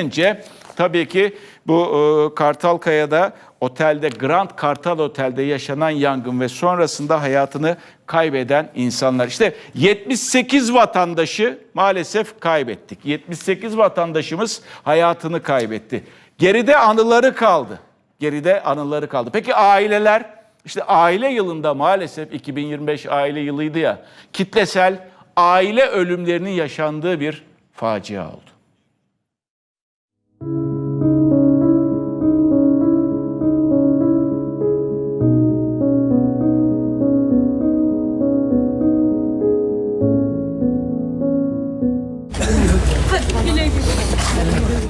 önce tabii ki bu e, Kartalkaya'da otelde Grand Kartal Otel'de yaşanan yangın ve sonrasında hayatını kaybeden insanlar. İşte 78 vatandaşı maalesef kaybettik. 78 vatandaşımız hayatını kaybetti. Geride anıları kaldı. Geride anıları kaldı. Peki aileler? İşte aile yılında maalesef 2025 aile yılıydı ya. Kitlesel aile ölümlerinin yaşandığı bir facia oldu.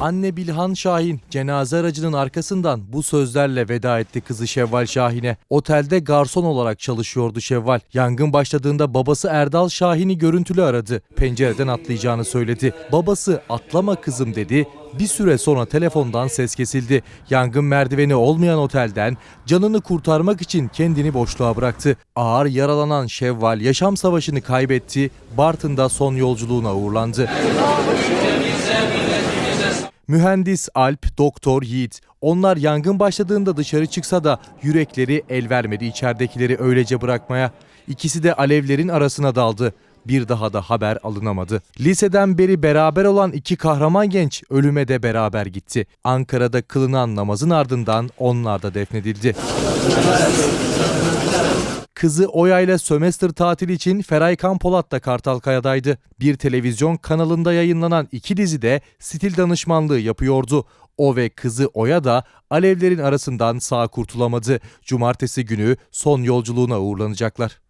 Anne Bilhan Şahin cenaze aracının arkasından bu sözlerle veda etti kızı Şevval Şahin'e. Otelde garson olarak çalışıyordu Şevval. Yangın başladığında babası Erdal Şahin'i görüntülü aradı. Pencereden atlayacağını söyledi. Babası atlama kızım dedi. Bir süre sonra telefondan ses kesildi. Yangın merdiveni olmayan otelden canını kurtarmak için kendini boşluğa bıraktı. Ağır yaralanan Şevval yaşam savaşını kaybetti. Bartın'da son yolculuğuna uğurlandı. Mühendis Alp, Doktor Yiğit. Onlar yangın başladığında dışarı çıksa da yürekleri el vermedi içeridekileri öylece bırakmaya. İkisi de alevlerin arasına daldı. Bir daha da haber alınamadı. Liseden beri beraber olan iki kahraman genç ölüme de beraber gitti. Ankara'da kılınan namazın ardından onlar da defnedildi. Kızı Oya ile sömestr tatili için Feray Polat da Kartalkaya'daydı. Bir televizyon kanalında yayınlanan iki dizide stil danışmanlığı yapıyordu. O ve kızı Oya da alevlerin arasından sağ kurtulamadı. Cumartesi günü son yolculuğuna uğurlanacaklar.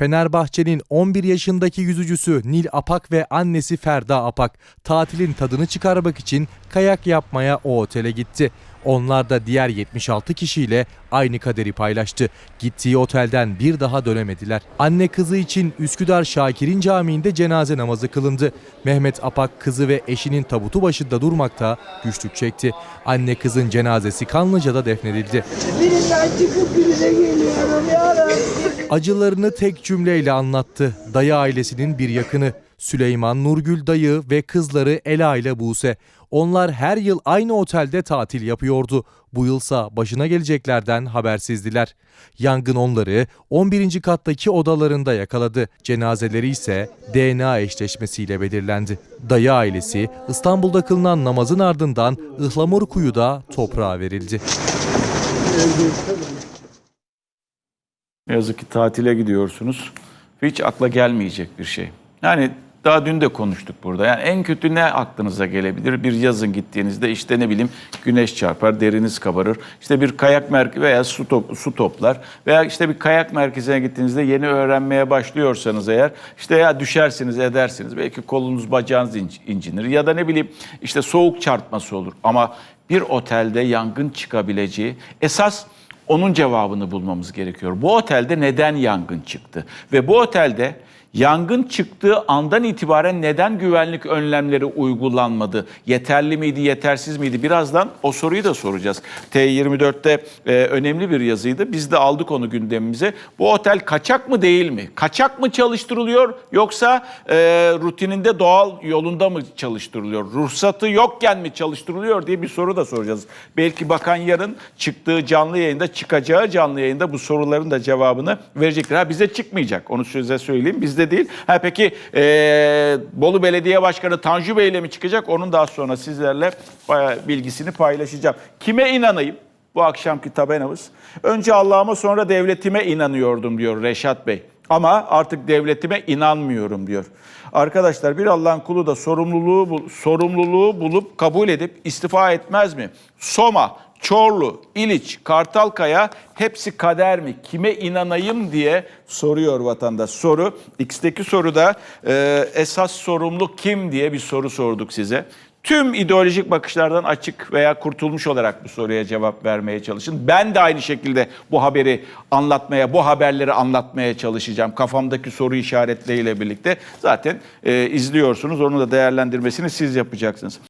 Fenerbahçe'nin 11 yaşındaki yüzücüsü Nil Apak ve annesi Ferda Apak tatilin tadını çıkarmak için kayak yapmaya o otele gitti. Onlar da diğer 76 kişiyle aynı kaderi paylaştı. Gittiği otelden bir daha dönemediler. Anne kızı için Üsküdar Şakir'in Camii'nde cenaze namazı kılındı. Mehmet Apak kızı ve eşinin tabutu başında durmakta güçlük çekti. Anne kızın cenazesi Kanlıca'da defnedildi. Birinden çıkıp birine geliyorum yarabbim. Acılarını tek cümleyle anlattı. Dayı ailesinin bir yakını. Süleyman Nurgül dayı ve kızları Ela ile Buse. Onlar her yıl aynı otelde tatil yapıyordu. Bu yılsa başına geleceklerden habersizdiler. Yangın onları 11. kattaki odalarında yakaladı. Cenazeleri ise DNA eşleşmesiyle belirlendi. Dayı ailesi İstanbul'da kılınan namazın ardından Ihlamur Kuyu'da toprağa verildi. Ne yazık ki tatile gidiyorsunuz. Hiç akla gelmeyecek bir şey. Yani daha dün de konuştuk burada. Yani en kötü ne aklınıza gelebilir? Bir yazın gittiğinizde işte ne bileyim güneş çarpar, deriniz kabarır. İşte bir kayak merkezi veya su, top, su toplar. Veya işte bir kayak merkezine gittiğinizde yeni öğrenmeye başlıyorsanız eğer işte ya düşersiniz edersiniz. Belki kolunuz bacağınız inc- incinir. Ya da ne bileyim işte soğuk çarpması olur. Ama bir otelde yangın çıkabileceği esas onun cevabını bulmamız gerekiyor. Bu otelde neden yangın çıktı? Ve bu otelde yangın çıktığı andan itibaren neden güvenlik önlemleri uygulanmadı? Yeterli miydi, yetersiz miydi? Birazdan o soruyu da soracağız. T24'te e, önemli bir yazıydı. Biz de aldık onu gündemimize. Bu otel kaçak mı değil mi? Kaçak mı çalıştırılıyor yoksa e, rutininde doğal yolunda mı çalıştırılıyor? Ruhsatı yokken mi çalıştırılıyor diye bir soru da soracağız. Belki bakan yarın çıktığı canlı yayında, çıkacağı canlı yayında bu soruların da cevabını verecektir. Ha bize çıkmayacak. Onu size söyleyeyim. Bizde değil. Ha peki e, Bolu Belediye Başkanı Tanju Bey ile mi çıkacak? Onun daha sonra sizlerle bayağı bilgisini paylaşacağım. Kime inanayım? Bu akşamki tabenamız. Önce Allah'ıma sonra devletime inanıyordum diyor Reşat Bey. Ama artık devletime inanmıyorum diyor. Arkadaşlar bir Allah'ın kulu da sorumluluğu sorumluluğu bulup kabul edip istifa etmez mi? Soma, Çorlu, İliç, Kartalkaya hepsi kader mi? Kime inanayım diye soruyor vatandaş. Soru, X'teki soruda e, esas sorumlu kim diye bir soru sorduk size. Tüm ideolojik bakışlardan açık veya kurtulmuş olarak bu soruya cevap vermeye çalışın. Ben de aynı şekilde bu haberi anlatmaya, bu haberleri anlatmaya çalışacağım. Kafamdaki soru işaretleriyle birlikte zaten e, izliyorsunuz. Onu da değerlendirmesini siz yapacaksınız.